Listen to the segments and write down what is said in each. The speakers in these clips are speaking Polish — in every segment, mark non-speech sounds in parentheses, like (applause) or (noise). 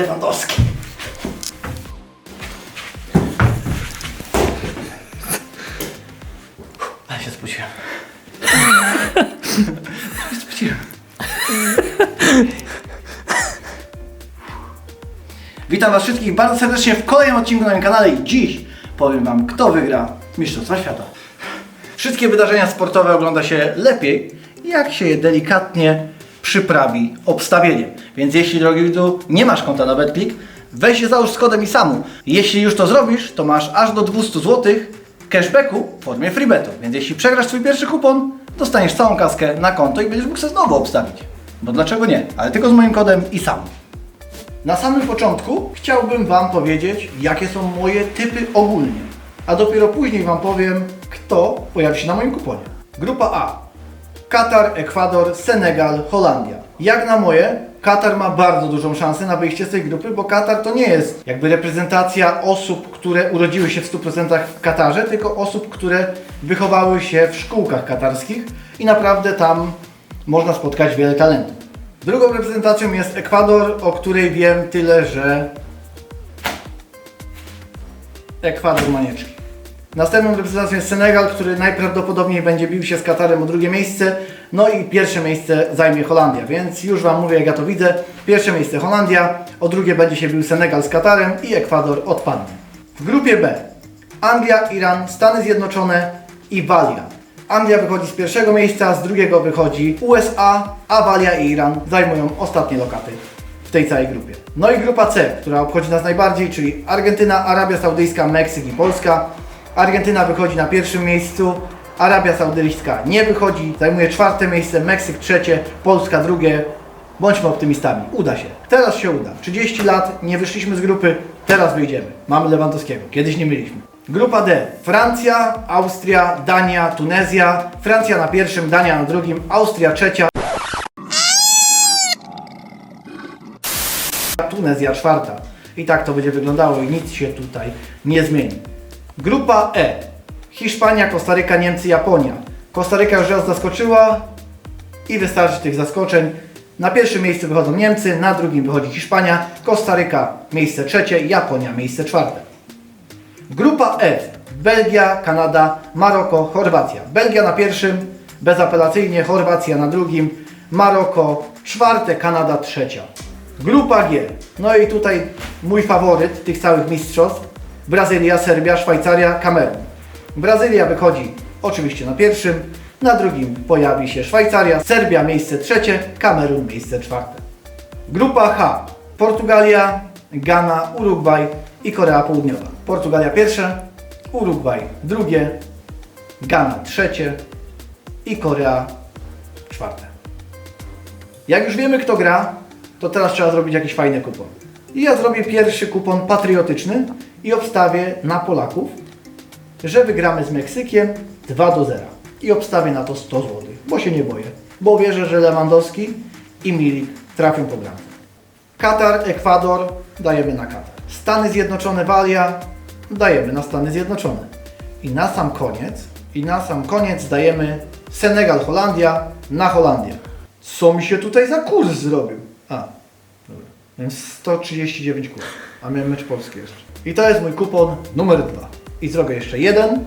Lewandowski. Ale się spociłem. (laughs) spociłem. Witam Was wszystkich bardzo serdecznie w kolejnym odcinku na moim kanale i dziś powiem Wam, kto wygra Mistrzostwa Świata. Wszystkie wydarzenia sportowe ogląda się lepiej, jak się je delikatnie przyprawi obstawieniem. Więc jeśli, drogi widzu, nie masz konta na BetClick, weź się załóż z kodem i samu. Jeśli już to zrobisz, to masz aż do 200 zł cashbacku w formie freebetu. Więc jeśli przegrasz swój pierwszy kupon, dostaniesz całą kaskę na konto i będziesz mógł sobie znowu obstawić. Bo dlaczego nie? Ale tylko z moim kodem i sam. Na samym początku chciałbym Wam powiedzieć, jakie są moje typy ogólnie, a dopiero później Wam powiem, kto pojawi się na moim kuponie. Grupa A. Katar, Ekwador, Senegal, Holandia. Jak na moje, Katar ma bardzo dużą szansę na wyjście z tej grupy, bo Katar to nie jest jakby reprezentacja osób, które urodziły się w 100% w Katarze, tylko osób, które wychowały się w szkółkach katarskich i naprawdę tam można spotkać wiele talentów. Drugą reprezentacją jest Ekwador, o której wiem tyle, że Ekwador Manieczki. Następną reprezentacją jest Senegal, który najprawdopodobniej będzie bił się z Katarem o drugie miejsce. No i pierwsze miejsce zajmie Holandia, więc już Wam mówię jak ja to widzę. Pierwsze miejsce Holandia, o drugie będzie się bił Senegal z Katarem i Ekwador odpadnie. W grupie B Anglia, Iran, Stany Zjednoczone i Walia. Anglia wychodzi z pierwszego miejsca, z drugiego wychodzi USA, a Walia i Iran zajmują ostatnie lokaty w tej całej grupie. No i grupa C, która obchodzi nas najbardziej, czyli Argentyna, Arabia Saudyjska, Meksyk i Polska. Argentyna wychodzi na pierwszym miejscu, Arabia Saudyjska nie wychodzi, zajmuje czwarte miejsce, Meksyk trzecie, Polska drugie. Bądźmy optymistami, uda się. Teraz się uda. 30 lat, nie wyszliśmy z grupy, teraz wyjdziemy. Mamy Lewandowskiego, kiedyś nie mieliśmy. Grupa D. Francja, Austria, Dania, Tunezja. Francja na pierwszym, Dania na drugim, Austria trzecia. Tunezja czwarta. I tak to będzie wyglądało i nic się tutaj nie zmieni. Grupa E. Hiszpania, Kostaryka, Niemcy, Japonia. Kostaryka już raz zaskoczyła i wystarczy tych zaskoczeń. Na pierwszym miejscu wychodzą Niemcy, na drugim wychodzi Hiszpania, Kostaryka miejsce trzecie, Japonia miejsce czwarte. Grupa F. Belgia, Kanada, Maroko, Chorwacja. Belgia na pierwszym, bezapelacyjnie, Chorwacja na drugim, Maroko czwarte, Kanada trzecia. Grupa G. No i tutaj mój faworyt tych całych mistrzostw. Brazylia, Serbia, Szwajcaria, Kamerun. Brazylia wychodzi oczywiście na pierwszym, na drugim pojawi się Szwajcaria, Serbia miejsce trzecie, Kamerun miejsce czwarte. Grupa H. Portugalia, Ghana, Urugwaj i Korea Południowa. Portugalia pierwsze, Urugwaj drugie, Ghana trzecie i Korea czwarte. Jak już wiemy kto gra, to teraz trzeba zrobić jakiś fajny kupon. I ja zrobię pierwszy kupon patriotyczny i obstawię na Polaków, że wygramy z Meksykiem 2 do 0. I obstawię na to 100 zł, bo się nie boję. Bo wierzę, że Lewandowski i Milik trafią po bramce. Katar, Ekwador dajemy na Katar. Stany Zjednoczone, Walia dajemy na Stany Zjednoczone. I na sam koniec, i na sam koniec dajemy Senegal, Holandia na Holandię. Co mi się tutaj za kurs zrobił? A, dobra. Więc 139 kurs. A miałem mecz polski jeszcze. I to jest mój kupon numer dwa. I zrobię jeszcze jeden.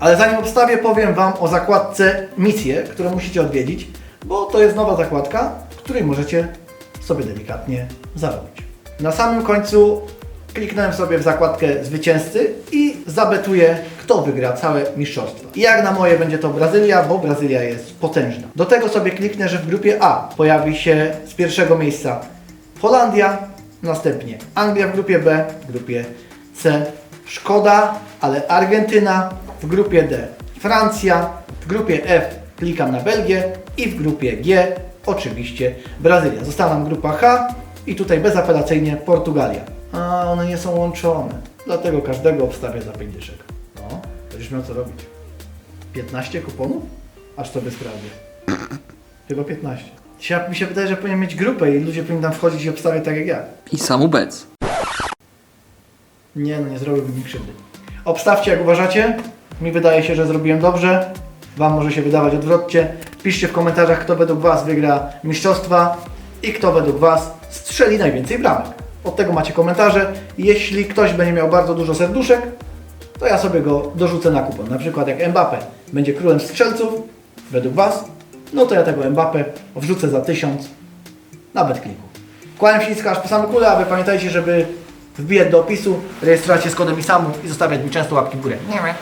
Ale zanim obstawię, powiem Wam o zakładce misje, które musicie odwiedzić, bo to jest nowa zakładka, w której możecie sobie delikatnie zarobić. Na samym końcu kliknąłem sobie w zakładkę zwycięzcy i zabetuję, kto wygra całe mistrzostwo. I jak na moje będzie to Brazylia, bo Brazylia jest potężna. Do tego sobie kliknę, że w grupie A pojawi się z pierwszego miejsca Holandia, następnie Anglia w grupie B, w grupie C Szkoda, ale Argentyna, w grupie D Francja, w grupie F klikam na Belgię i w grupie G oczywiście Brazylia. Została nam grupa H i tutaj bezapelacyjnie Portugalia. A one nie są łączone, dlatego każdego obstawię za 5 dyszek. No, będziesz miał co robić. 15 kuponów? Aż sobie sprawdzę. Chyba 15. Dzisiaj mi się wydaje, że powinien mieć grupę i ludzie powinni tam wchodzić i obstawiać tak jak ja. I sam ubec. Nie, no nie zrobiłbym mi krzywdy. Obstawcie jak uważacie. Mi wydaje się, że zrobiłem dobrze. Wam może się wydawać odwrotnie. Piszcie w komentarzach, kto według Was wygra mistrzostwa i kto według Was strzeli najwięcej bramek. Od tego macie komentarze. Jeśli ktoś będzie miał bardzo dużo serduszek, to ja sobie go dorzucę na kupon. Na przykład jak Mbappe będzie królem strzelców, według Was, no to ja tego Mbappe wrzucę za 1000 na BetClicku. Kłaniam się nisko aż po same kule, a Wy pamiętajcie, żeby wbijać do opisu, rejestrować się z kodem ISAMU i zostawiać mi często łapki w górę. Nie wiem.